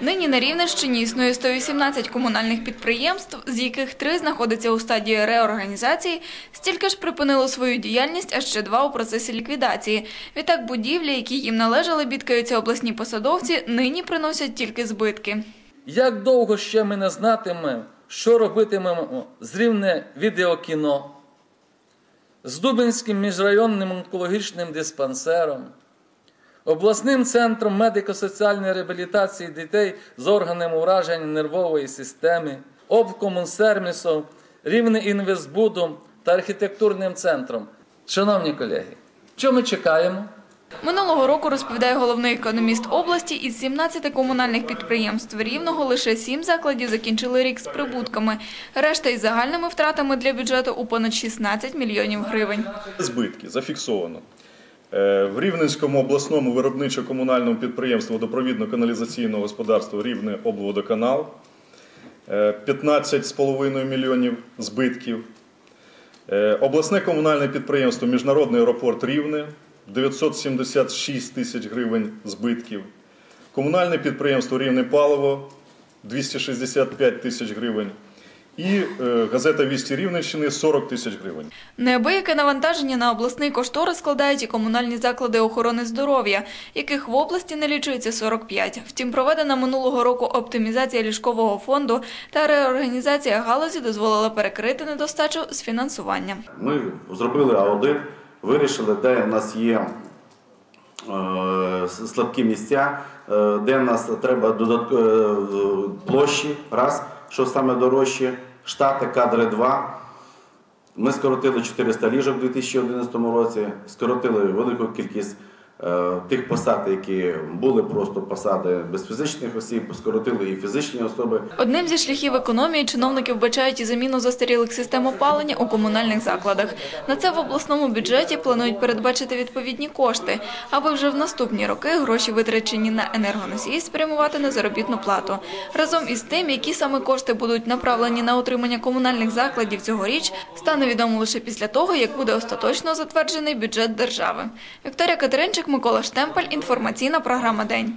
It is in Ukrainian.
Нині на Рівненщині існує 118 комунальних підприємств, з яких три знаходяться у стадії реорганізації, стільки ж припинило свою діяльність, а ще два у процесі ліквідації. Відтак будівлі, які їм належали, бідкаються обласні посадовці, нині приносять тільки збитки. Як довго ще ми не знатимемо, що робитимемо з рівне відеокіно, з Дубинським міжрайонним онкологічним диспансером, обласним центром медико-соціальної реабілітації дітей з органами ураження нервової системи, обкомунсервісом, рівне інвестбудом та архітектурним центром. Шановні колеги, що ми чекаємо? Минулого року, розповідає головний економіст області, із 17 комунальних підприємств Рівного лише 7 закладів закінчили рік з прибутками. Решта із загальними втратами для бюджету у понад 16 мільйонів гривень. Збитки зафіксовано. Е, В Рівненському обласному виробничо-комунальному підприємстві водопровідно-каналізаційного господарства Рівне облводоканал е, 15,5 мільйонів збитків. Е, Обласне комунальне підприємство Міжнародний аеропорт Рівне 976 тисяч гривень збитків. Комунальне підприємство Рівне Паливо 265 тисяч гривень. І е, газета Вісті Рівненщини 40 тисяч гривень. Неабияке навантаження на обласний кошторис складають і комунальні заклади охорони здоров'я, яких в області налічується 45. Втім, проведена минулого року оптимізація ліжкового фонду та реорганізація галузі дозволила перекрити недостачу з фінансування. Ми зробили аудит, вирішили, де в нас є е, слабкі місця, е, де в нас треба додаткові площі, раз, що саме дорожче, штати, кадри 2. Ми скоротили 400 ліжок у 2011 році, скоротили велику кількість тих посад, які були просто посади без фізичних осіб, скоротили і фізичні особи. Одним зі шляхів економії чиновники вбачають і заміну застарілих систем опалення у комунальних закладах. На це в обласному бюджеті планують передбачити відповідні кошти, аби вже в наступні роки гроші, витрачені на енергоносії, спрямувати на заробітну плату. Разом із тим, які саме кошти будуть направлені на утримання комунальних закладів цьогоріч, стане відомо лише після того, як буде остаточно затверджений бюджет держави. Вікторія Катеринчик, Микола Штемпель. Інформаційна програма День.